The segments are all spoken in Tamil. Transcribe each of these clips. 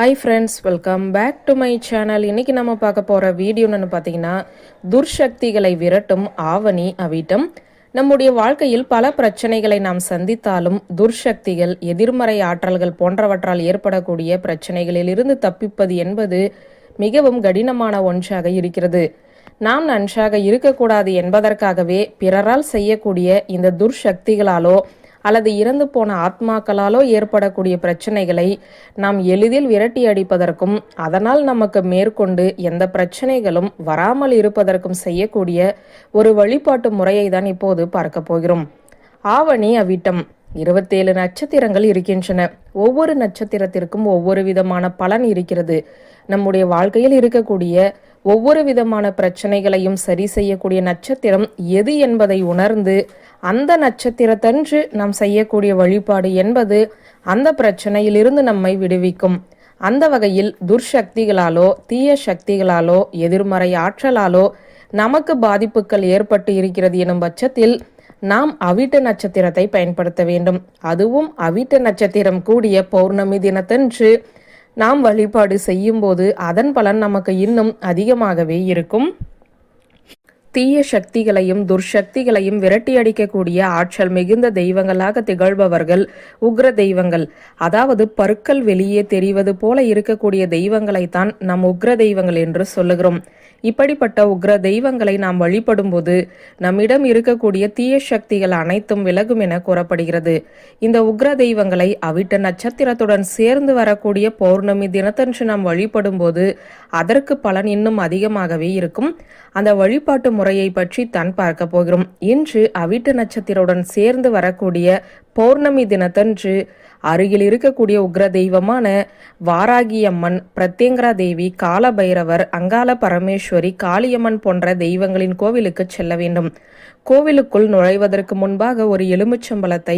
Hi friends welcome back to my channel இன்னைக்கு நம்ம பார்க்க போகிற வீடியோன்னு பார்த்தீங்கன்னா துர்சக்திகளை விரட்டும் ஆவணி அவிட்டம். நம்முடைய வாழ்க்கையில் பல பிரச்சனைகளை நாம் சந்தித்தாலும் துர்சக்திகள் எதிர்மறை ஆற்றல்கள் போன்றவற்றால் ஏற்படக்கூடிய பிரச்சனைகளில் இருந்து தப்பிப்பது என்பது மிகவும் கடினமான ஒன்றாக இருக்கிறது. நாம் நன்றாக இருக்கக்கூடாது என்பதற்காகவே பிறரால் செய்யக்கூடிய இந்த துர்சக்திகளாலோ அல்லது இறந்து போன ஆத்மாக்களாலோ ஏற்படக்கூடிய பிரச்சனைகளை நாம் எளிதில் விரட்டி அடிப்பதற்கும் அதனால் நமக்கு மேற்கொண்டு எந்த பிரச்சனைகளும் வராமல் இருப்பதற்கும் செய்யக்கூடிய ஒரு வழிபாட்டு முறையை தான் இப்போது பார்க்க போகிறோம். ஆவணி அவிட்டம். இருபத்தேழு நட்சத்திரங்கள் இருக்கின்றன. ஒவ்வொரு நட்சத்திரத்திற்கும் ஒவ்வொரு விதமான பலன் இருக்கிறது. நம்முடைய வாழ்க்கையில் இருக்கக்கூடிய ஒவ்வொரு விதமான பிரச்சனைகளையும் சரி செய்யக்கூடிய நட்சத்திரம் எது என்பதை உணர்ந்து அந்த நட்சத்திரத்தன்று நாம் செய்யக்கூடிய வழிபாடு என்பது அந்த பிரச்சனையிலிருந்து நம்மை விடுவிக்கும். அந்த வகையில் துர்சக்திகளாலோ தீய சக்திகளாலோ எதிர்மறை ஆற்றலாலோ நமக்கு பாதிப்புகள் ஏற்பட்டு இருக்கிறது எனும் பட்சத்தில் நாம் அவிட்ட நட்சத்திரத்தை பயன்படுத்த வேண்டும். அதுவும் அவிட்ட நட்சத்திரம் கூடிய பௌர்ணமி தினத்தன்று நாம் வழிபாடு செய்யும்போது அதன் பலன் நமக்கு இன்னும் அதிகமாகவே இருக்கும். தீய சக்திகளையும் துர்சக்திகளையும் விரட்டியடிக்கக்கூடிய ஆற்றல் மிகுந்த தெய்வங்களாக திகழ்பவர்கள் உக்ர தெய்வங்கள். அதாவது பருக்கள் வெளியே தெரிவது போல இருக்கக்கூடிய தெய்வங்களைத்தான் நம் உக்ர தெய்வங்கள் என்று சொல்லுகிறோம். இப்படிப்பட்ட உக்ர தெய்வங்களை நாம் வழிபடும்போது நம்மிடம் இருக்கக்கூடிய தீய சக்திகள் அனைத்தும் விலகும் என கூறப்படுகிறது. இந்த உக்ர தெய்வங்களை அவிட்ட நட்சத்திரத்துடன் சேர்ந்து வரக்கூடிய பௌர்ணமி தினத்தன்று நாம் வழிபடும்போது அதற்கு பலன் இன்னும் அதிகமாகவே இருக்கும். அந்த வழிபாட்டு முறையை பற்றி தான் பார்க்க போகிறோம். இன்று அவிட்ட நட்சத்திரத்துடன் சேர்ந்து வரக்கூடிய பௌர்ணமி தினத்தன்று அருகில் இருக்கக்கூடிய உக்ர தெய்வமான வாராகியம்மன் பிரத்யங்கரா தேவி காலபைரவர் அங்கால பரமேஸ்வரி காளியம்மன் போன்ற தெய்வங்களின் கோவிலுக்கு செல்ல வேண்டும். கோவிலுக்குள் நுழைவதற்கு முன்பாக ஒரு எலுமிச்சம்பழத்தை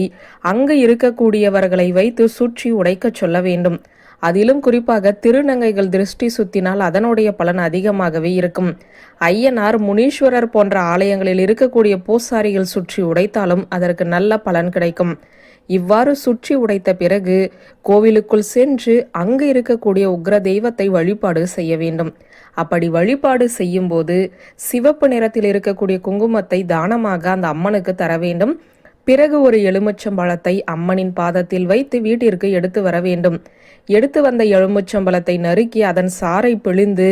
அங்கு இருக்கக்கூடியவர்களை வைத்து சுற்றி உடைக்கச் சொல்ல வேண்டும். அதிலும் குறிப்பாக திருநங்கைகள் திருஷ்டி சுத்தினால் அதனுடைய பலன் அதிகமாகவே இருக்கும். ஐயனார் முனீஸ்வரர் போன்ற ஆலயங்களில் இருக்கக்கூடிய பூசாரிகள் சுற்றி உடைத்தாலும் அதற்கு நல்ல பலன் கிடைக்கும். இவ்வாறு சுற்றி உடைத்த பிறகு கோவிலுக்குள் சென்று அங்கு இருக்கக்கூடிய உக்ர தெய்வத்தை வழிபாடு செய்ய வேண்டும். அப்படி வழிபாடு செய்யும்போது சிவப்பு நிறத்தில் இருக்கக்கூடிய குங்குமத்தை தானமாக அந்த அம்மனுக்கு தர வேண்டும். பிறகு ஒரு எலுமிச்சம்பழத்தை அம்மனின் பாதத்தில் வைத்து வீட்டிற்கு எடுத்து வர வேண்டும். எடுத்து வந்த எலுமிச்சம்பழத்தை நறுக்கி அதன் சாறை பிழிந்து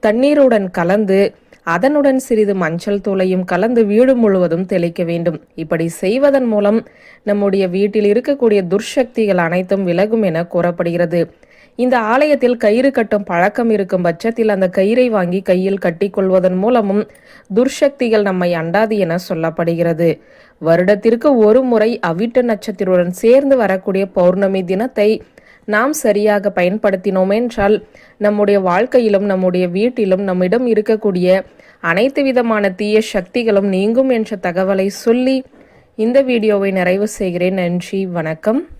தண்ணீருடன் கலந்து அதனுடன் சிறிது மஞ்சள் தூளையும் கலந்து வீடு முழுவதும் தெளிக்க வேண்டும். இப்படி செய்வதன் மூலம் நம்முடைய வீட்டில் இருக்கக்கூடிய துர்சக்திகள் அனைத்தும் விலகும் என கூறப்படுகிறது. இந்த ஆலயத்தில் கயிறு கட்டும் பழக்கம் இருக்கும் பட்சத்தில் அந்த கயிறை வாங்கி கையில் கட்டிக்கொள்வதன் மூலமும் துர்சக்திகள் நம்மை அண்டாது என சொல்லப்படுகிறது. வருடத்திற்கு ஒரு முறை அவிட்ட நட்சத்திரத்துடன் சேர்ந்து வரக்கூடிய பௌர்ணமி தினத்தை நாம் சரியாக பயன்படுத்தினோம் என்றால் நம்முடைய வாழ்க்கையிலும் நம்முடைய வீட்டிலும் நம்மிடம் இருக்கக்கூடிய அனைத்து விதமான தீய சக்திகளும் நீங்கும் என்ற தகவலை சொல்லி இந்த வீடியோவை நிறைவு செய்கிறேன். நன்றி வணக்கம்.